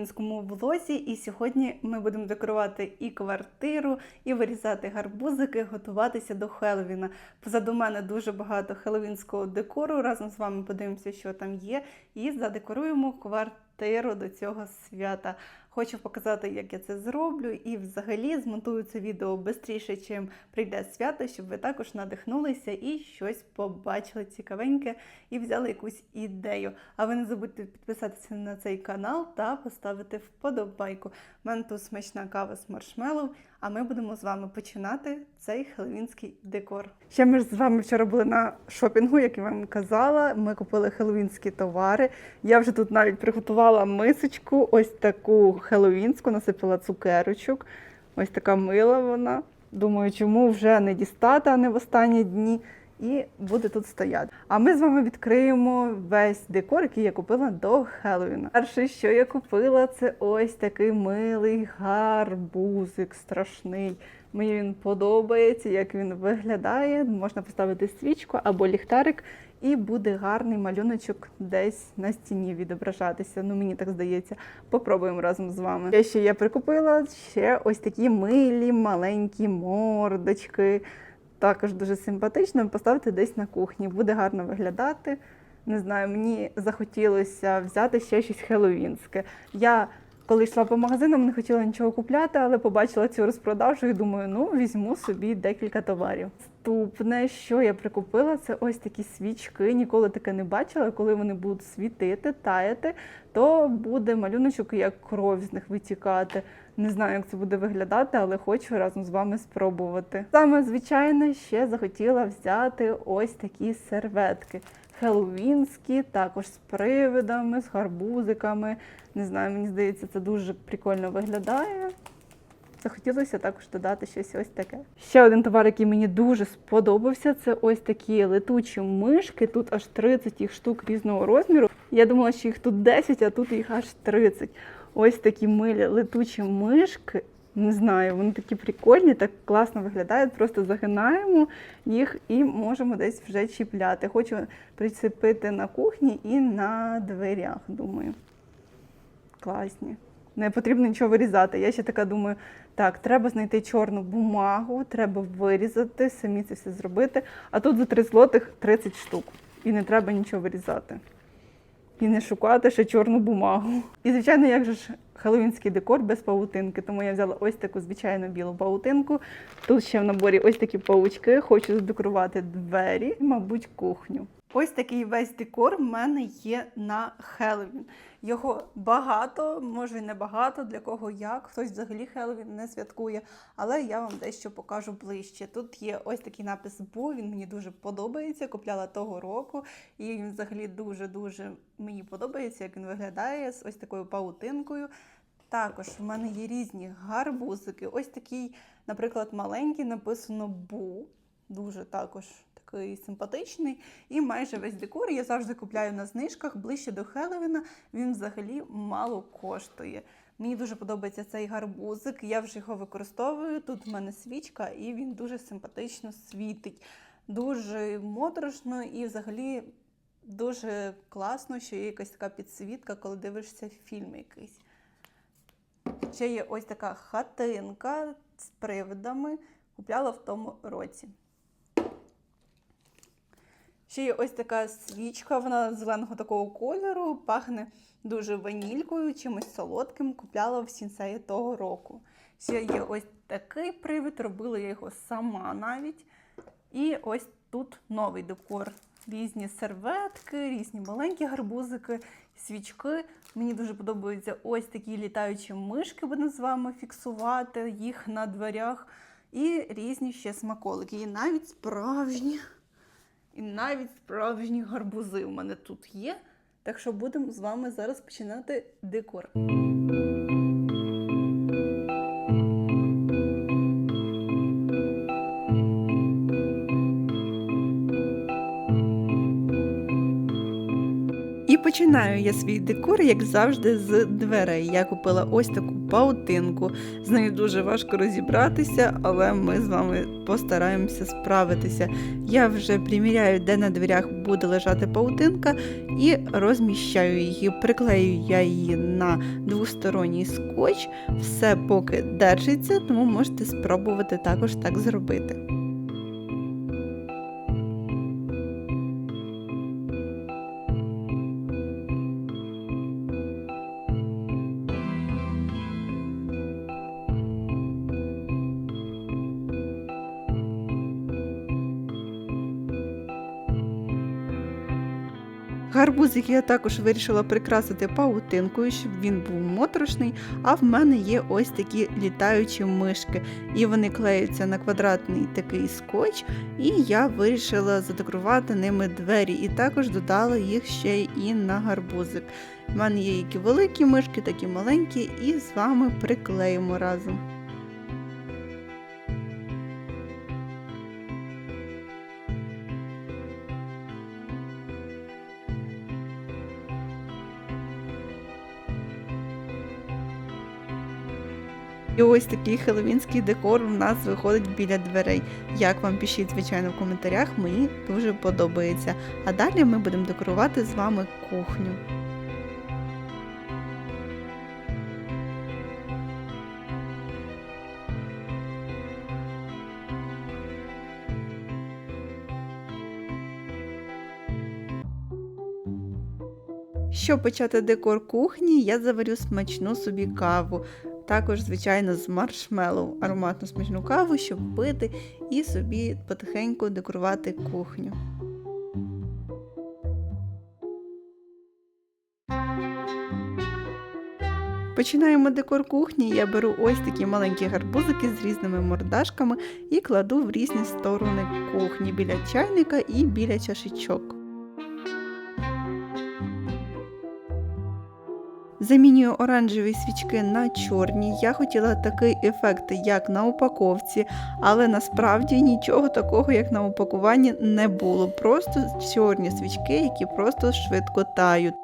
Хеллоуінському влозі. І сьогодні ми будемо декорувати і квартиру, і вирізати гарбузики, готуватися до Хеловіна. Позаду мене дуже багато хеловінського декору. Разом з вами подивимося, що там є, і задекоруємо квартиру до цього свята. Хочу показати, як я це зроблю, і взагалі змонтую це відео швидше, чим прийде свято, щоб ви також надихнулися і щось побачили цікавеньке і взяли якусь ідею. А ви не забудьте підписатися на цей канал та поставити вподобайку. У мене тут смачна кава з маршмеллоу, а ми будемо з вами починати цей хеллоуінський декор. Ще ми ж з вами вчора були на шопінгу, як я вам казала. Ми купили хеллоуінські товари. Я вже тут навіть приготувала мисочку, ось таку хеллоуінську, насипала цукерочок. Ось така мила вона. Думаю, чому вже не дістати, а не в останні дні. І буде тут стояти. А ми з вами відкриємо весь декор, який я купила до Хеллоуіна. Перше, що я купила, це ось такий милий гарбузик страшний. Мені він подобається, як він виглядає. Можна поставити свічку або ліхтарик, і буде гарний малюночок десь на стіні відображатися. Ну, мені так здається. Попробуємо разом з вами. Я ще я прикупила ще ось такі милі маленькі мордочки. Також дуже симпатично поставити десь на кухні. Буде гарно виглядати. Не знаю, мені захотілося взяти ще щось хеллоуінське. Я коли йшла по магазинам, не хотіла нічого купляти, але побачила цю розпродажу і думаю, ну візьму собі декілька товарів. Наступне, що я прикупила, це ось такі свічки. Ніколи таке не бачила. Коли вони будуть світити, таяти, то буде малюночок, як кров з них витікати. Не знаю, як це буде виглядати, але хочу разом з вами спробувати. Саме звичайно, ще захотіла взяти ось такі серветки. Хеллоуінські, також з привидами, з гарбузиками. Не знаю, мені здається, це дуже прикольно виглядає. Захотілося також додати щось ось таке. Ще один товар, який мені дуже сподобався, це ось такі летучі мишки. Тут аж 30 їх штук різного розміру. Я думала, що їх тут 10, а тут їх аж 30. Ось такі милі летучі мишки. Не знаю, вони такі прикольні, так класно виглядають. Просто загинаємо їх і можемо десь вже чіпляти. Хочу прицепити на кухні і на дверях, думаю. Класні. Не потрібно нічого вирізати. Я ще така думаю, так, треба знайти чорну бумагу, треба вирізати, самі це все зробити. А тут за 3 злотих 30 штук. І не треба нічого вирізати. І не шукати ще чорну бумагу. І, звичайно, як же ж хеллоуінський декор без павутинки. Тому я взяла ось таку звичайну білу павутинку. Тут ще в наборі ось такі павучки. Хочу задекорувати двері, мабуть, кухню. Ось такий весь декор в мене є на Хеллоуін. Його багато, може і не багато, для кого як. Хтось взагалі Хеллоуін не святкує, але я вам дещо покажу ближче. Тут є ось такий напис Бу, він мені дуже подобається. Купляла того року, і він взагалі дуже-дуже мені подобається, як він виглядає з ось такою паутинкою. Також в мене є різні гарбузики. Ось такий, наприклад, маленький, написано Бу. Дуже також такий симпатичний. І майже весь декор я завжди купляю на знижках ближче до Хеллоуіна. Він взагалі мало коштує. Мені дуже подобається цей гарбузик. Я вже його використовую. Тут в мене свічка, і він дуже симпатично світить. Дуже моторошно і взагалі дуже класно, що є якась така підсвітка, коли дивишся фільм якийсь. Ще є ось така хатинка з привидами. Купляла в тому році. Ще є ось така свічка, вона зеленого такого кольору, пахне дуже ванількою, чимось солодким. Купляла в сінсеї того року. Ще є ось такий привид, робила я його сама навіть. І ось тут новий декор. Різні серветки, різні маленькі гарбузики, свічки. Мені дуже подобаються ось такі літаючі мишки, будемо з вами фіксувати їх на дверях. І різні ще смаколики. І навіть справжні. І навіть справжні гарбузи у мене тут є. Так що будемо з вами зараз починати декор. Починаю я свій декор, як завжди, з дверей. Я купила ось таку паутинку. З нею дуже важко розібратися, але ми з вами постараємося справитися. Я вже приміряю, де на дверях буде лежати паутинка, і розміщаю її. Приклею я її на двосторонній скотч. Все поки держиться, тому можете спробувати також так зробити. Гарбузик я також вирішила прикрасити паутинкою, щоб він був моторошний. А в мене є ось такі літаючі мишки, і вони клеються на квадратний такий скотч, і я вирішила задекорувати ними двері, і також додала їх ще і на гарбузик. У мене є які великі мишки, такі маленькі, і з вами приклеїмо разом. І ось такий хеллоуінський декор у нас виходить біля дверей. Як вам пишіть, звичайно, в коментарях, мені дуже подобається. А далі ми будемо декорувати з вами кухню. Щоб почати декор кухні, я заварю смачну собі каву. Також, звичайно, з маршмеллоу ароматну смачну каву, щоб пити і собі потихеньку декорувати кухню. Починаємо декор кухні. Я беру ось такі маленькі гарбузики з різними мордашками і кладу в різні сторони кухні біля чайника і біля чашечок. Замінюю оранжеві свічки на чорні. Я хотіла такий ефект, як на упаковці, але насправді нічого такого, як на упакуванні, не було. Просто чорні свічки, які просто швидко тають.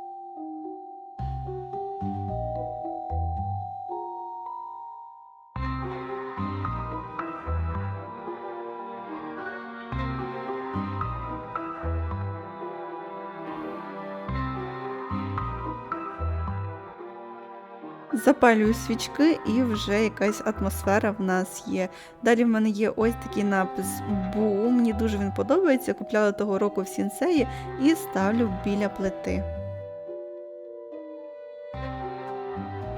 Запалюю свічки і вже якась атмосфера в нас є. Далі в мене є ось такий напис Бу. Мені дуже він подобається. Купляла того року в сінсеї і ставлю біля плити.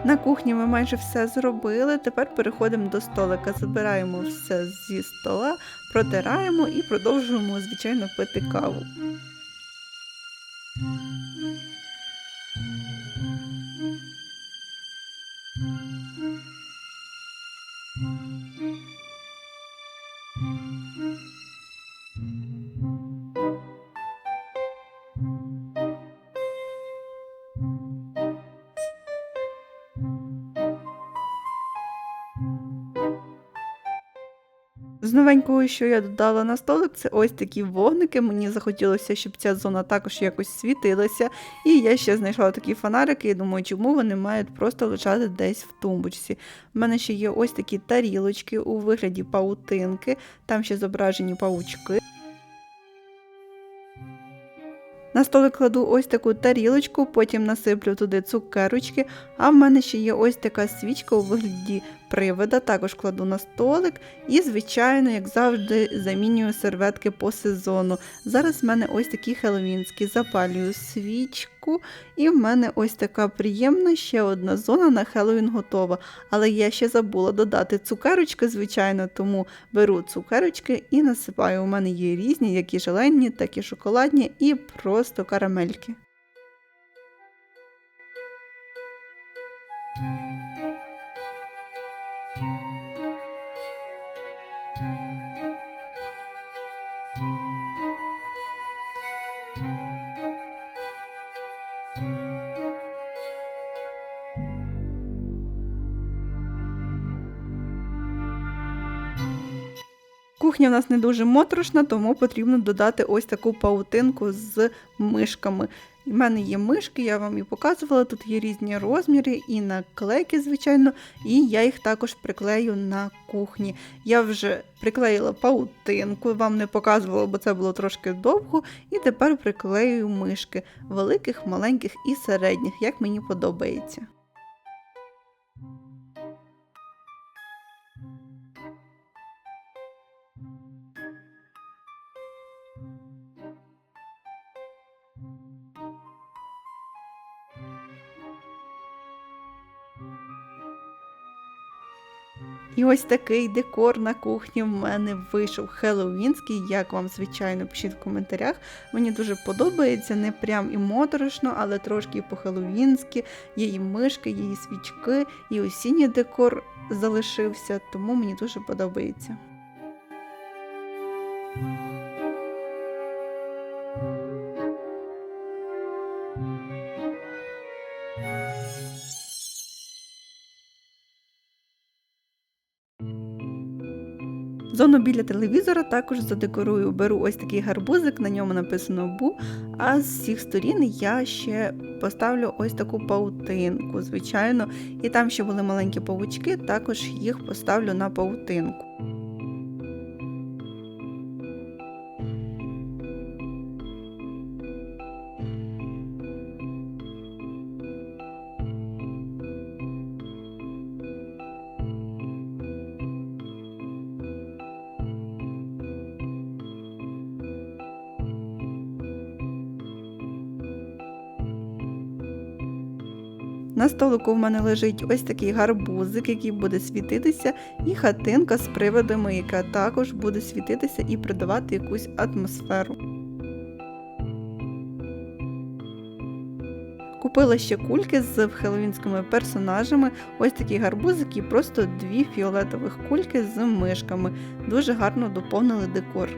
На кухні ми майже все зробили. Тепер переходимо до столика, забираємо все зі стола, протираємо і продовжуємо, звичайно, пити каву. З новенького, що я додала на столик, це ось такі вогники. Мені захотілося, щоб ця зона також якось світилася. І я ще знайшла такі фонарики і думаю, чому вони мають просто лежати десь в тумбочці. У мене ще є ось такі тарілочки у вигляді паутинки, там ще зображені паучки. На столик кладу ось таку тарілочку, потім насиплю туди цукерочки, а в мене ще є ось така свічка у вигляді привида, також кладу на столик і, звичайно, як завжди, замінюю серветки по сезону. Зараз в мене ось такі хеловінські, запалюю свічку, і в мене ось така приємна ще одна зона на Хеллоуін готова. Але я ще забула додати цукерочки, звичайно, тому беру цукерочки і насипаю. У мене є різні, як і желенні, так і шоколадні, і просто карамельки. Кухня в нас не дуже моторошна, тому потрібно додати ось таку паутинку з мишками. У мене є мишки, я вам і показувала. Тут є різні розміри і наклейки, звичайно, і я їх також приклею на кухні. Я вже приклеїла паутинку, вам не показувала, бо це було трошки довго. І тепер приклеюю мишки великих, маленьких і середніх, як мені подобається. Ось такий декор на кухні в мене вийшов хеллоуінський. Як вам, звичайно, пишіть в коментарях. Мені дуже подобається, не прям і моторошно, але трошки по-хеллоуінськи. І мишки, і свічки, і осінній декор залишився, тому мені дуже подобається. Зону біля телевізора також задекорую. Беру ось такий гарбузик, на ньому написано бу. А з всіх сторін я ще поставлю ось таку паутинку, звичайно. І там ще були маленькі павучки, також їх поставлю на паутинку. На столику в мене лежить ось такий гарбузик, який буде світитися, і хатинка з приводами, яка також буде світитися і придавати якусь атмосферу. Купила ще кульки з хеллоуінськими персонажами. Ось такі гарбузики і просто дві фіолетових кульки з мишками. Дуже гарно доповнили декор.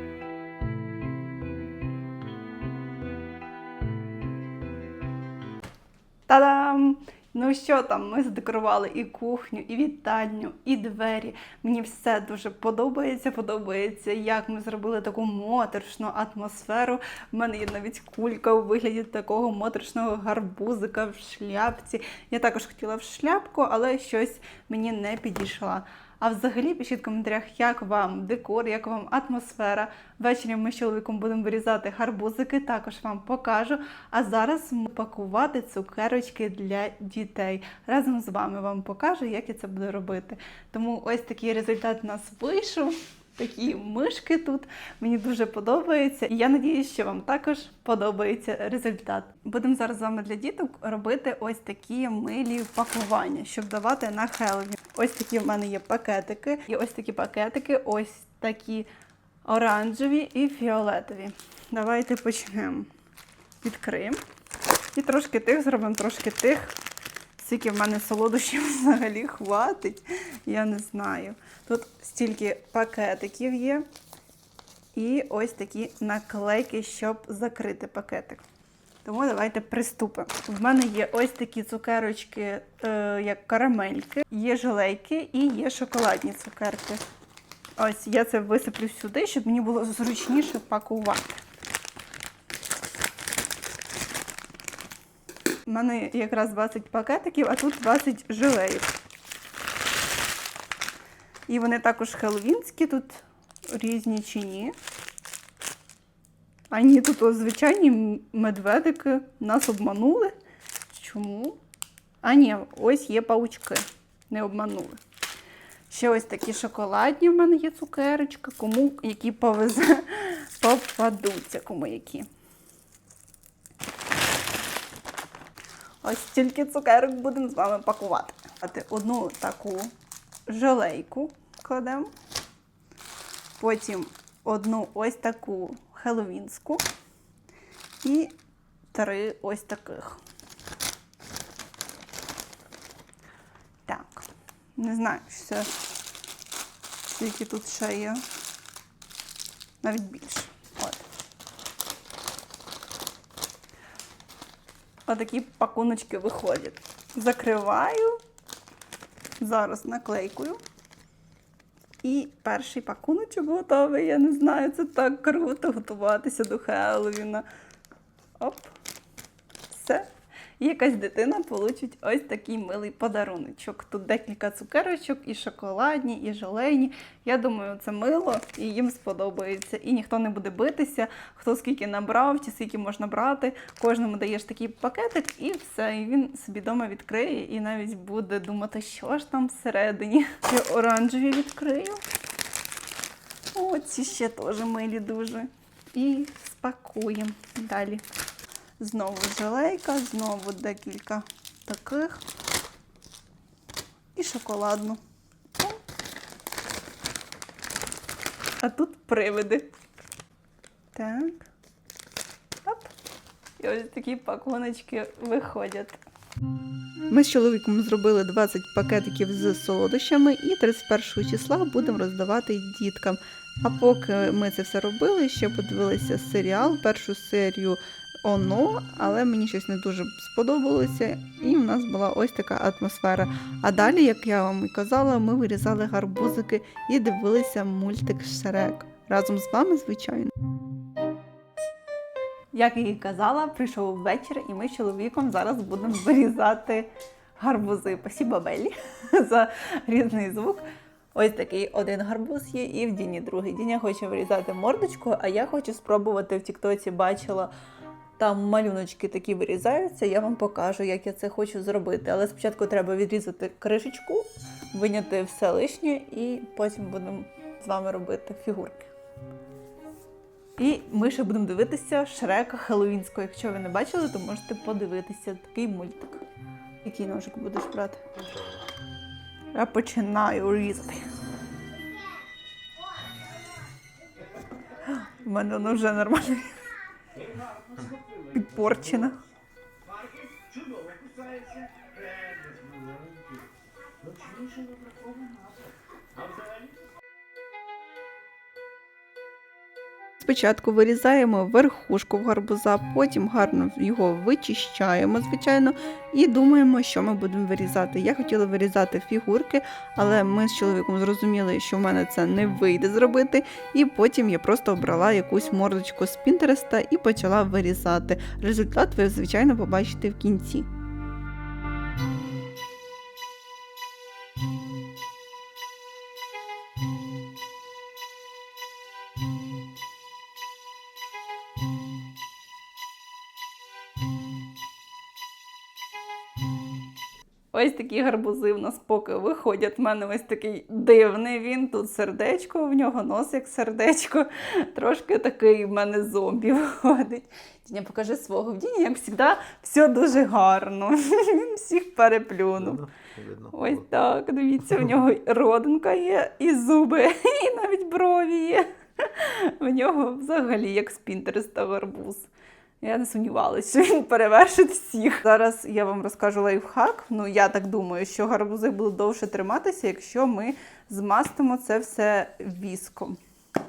Та-дам! Ну що там, ми задекорували і кухню, і вітальню, і двері. Мені все дуже подобається. Подобається, як ми зробили таку моторшну атмосферу. У мене є навіть кулька у вигляді такого моторшного гарбузика в шляпці. Я також хотіла в шляпку, але щось мені не підійшла. А взагалі пишіть в коментарях, як вам декор, як вам атмосфера. Ввечері ми з чоловіком будемо вирізати гарбузики, також вам покажу. А зараз ми пакувати цукерочки для дітей. Разом з вами вам покажу, як я це буду робити. Тому ось такий результат у нас вийшов. Такі мишки тут мені дуже подобається, і я надіюсь, що вам також подобається результат. Будемо зараз з вами для діток робити ось такі милі пакування, щоб давати на Хеллоуін. Ось такі в мене є пакетики, і ось такі пакетики, ось такі оранжеві і фіолетові. Давайте почнемо. Відкриємо. І трошки тих зробимо, трошки тих. Скільки в мене солодощів взагалі хватить, я не знаю. Тут стільки пакетиків є. І ось такі наклейки, щоб закрити пакетик. Тому давайте приступимо. В мене є ось такі цукерочки, е, як карамельки, є желейки і є шоколадні цукерки. Ось я це висиплю сюди, щоб мені було зручніше пакувати. У мене якраз 20 пакетиків, а тут 20 жилеїв. І вони також хеллоуінські, тут різні чи ні. А ні, тут звичайні медведики нас обманули. Чому? А ні, ось є паучки. Не обманули. Ще ось такі шоколадні в мене є цукерочки, кому які повезе, попадуться, кому які. Ось стільки цукерок будемо з вами пакувати. Одну таку желейку кладемо. Потім одну ось таку хеллоуінську і три ось таких. Так, не знаю, що скільки тут ще є. Навіть більше. Отакі пакуночки виходять. Закриваю, зараз наклейкою. І перший пакуночок готовий. Я не знаю, це так круто готуватися до Хеллоуіна. Оп. все. І якась дитина получить ось такий милий подаруночок. Тут декілька цукерочок, і шоколадні, і желейні. Я думаю, це мило і їм сподобається. І ніхто не буде битися, хто скільки набрав, чи скільки можна брати. Кожному даєш такий пакетик, і все. І він собі вдома відкриє і навіть буде думати, що ж там всередині. Я оранжеві відкрию. О, ці ще теж милі дуже. І спакуємо далі. Знову желейка, знову декілька таких. І шоколадну. А тут привиди. Так. Оп. І ось такі пакуночки виходять. Ми з чоловіком зробили 20 пакетиків з солодощами і 31 числа будемо роздавати діткам. А поки ми це все робили, ще подивилися серіал, першу серію Оно, але мені щось не дуже сподобалося, і в нас була ось така атмосфера. А далі, як я вам і казала, ми вирізали гарбузики і дивилися мультик Шрек. Разом з вами, звичайно. Як я і казала, прийшов вечір, і ми з чоловіком зараз будемо вирізати гарбузи. Спасибо, Беллі, за різний звук. Ось такий один гарбуз є, і в Діні другий. Діня хоче вирізати мордочку, а я хочу спробувати в Тіктоці бачила. Там малюночки такі вирізаються, я вам покажу, як я це хочу зробити. Але спочатку треба відрізати кришечку, виняти все лишнє, і потім будемо з вами робити фігурки. І ми ще будемо дивитися Шрека Хеллоуінського. Якщо ви не бачили, то можете подивитися такий мультик. Який ножик будеш брати? Я починаю різати. У мене воно вже нормально підпорчено. Спочатку вирізаємо верхушку в гарбуза, потім гарно його вичищаємо, звичайно, і думаємо, що ми будемо вирізати. Я хотіла вирізати фігурки, але ми з чоловіком зрозуміли, що в мене це не вийде зробити. І потім я просто обрала якусь мордочку з Пінтереста і почала вирізати. Результат ви, звичайно, побачите в кінці. Ось такі гарбузи в нас поки виходять. У мене ось такий дивний він. Тут сердечко, в нього нос як сердечко. Трошки такий в мене зомбі виходить. Діня, покажи свого. В Діні, як завжди, все дуже гарно. Він всіх переплюнув. Ось так. Дивіться, в нього родинка є, і зуби, і навіть брові є. В нього взагалі як з Пінтереста гарбуз. Я не сумнівалася, що він перевершить всіх. Зараз я вам розкажу лайфхак. Ну, я так думаю, що гарбузи будуть довше триматися, якщо ми змастимо це все віском,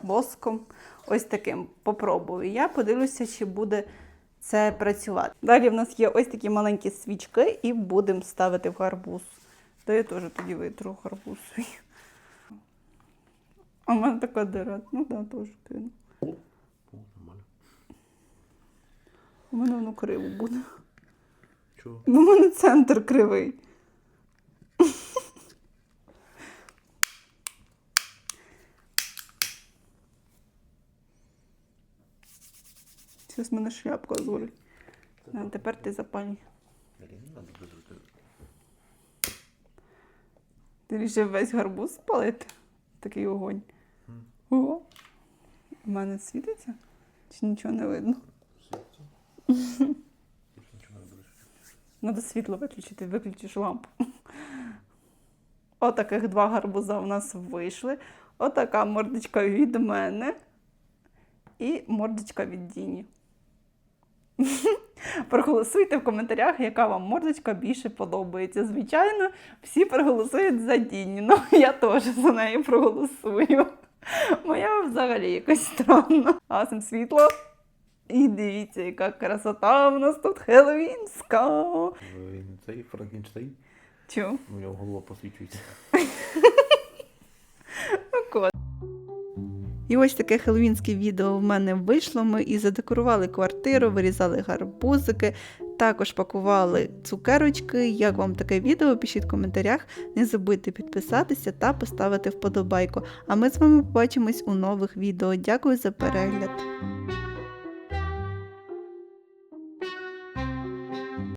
воском. Ось таким. Попробую. Я подивлюся, чи буде це працювати. Далі в нас є ось такі маленькі свічки, і будемо ставити в гарбуз. То я теж тоді витру гарбуз. А в мене така дира. Ну так, да, теж У мене воно криво буде. Чого? Ну, у мене центр кривий. Зараз мене шляпка зволить. А тепер ти запалюй. Ти рішив весь гарбуз спалити? Такий огонь. Ого. У мене світиться? Чи нічого не видно? Надо світло виключити, виключиш лампу. Отаких два гарбуза у нас вийшли. Отака мордочка від мене і мордочка від Діні. Проголосуйте в коментарях, яка вам мордочка більше подобається. Звичайно, всі проголосують за Діні. Ну, я теж за неї проголосую. Моя взагалі якось странна. Гасим світло. І дивіться, яка красота в нас тут хеллоуінська. Він цей Франкенштейн, Чу? у нього голова посвічується. І ось таке хеллоуінське відео в мене вийшло. Ми і задекорували квартиру, вирізали гарбузики також пакували цукерочки. Як вам таке відео? Пишіть в коментарях. Не забудьте підписатися та поставити вподобайку. А ми з вами побачимось у нових відео. Дякую за перегляд!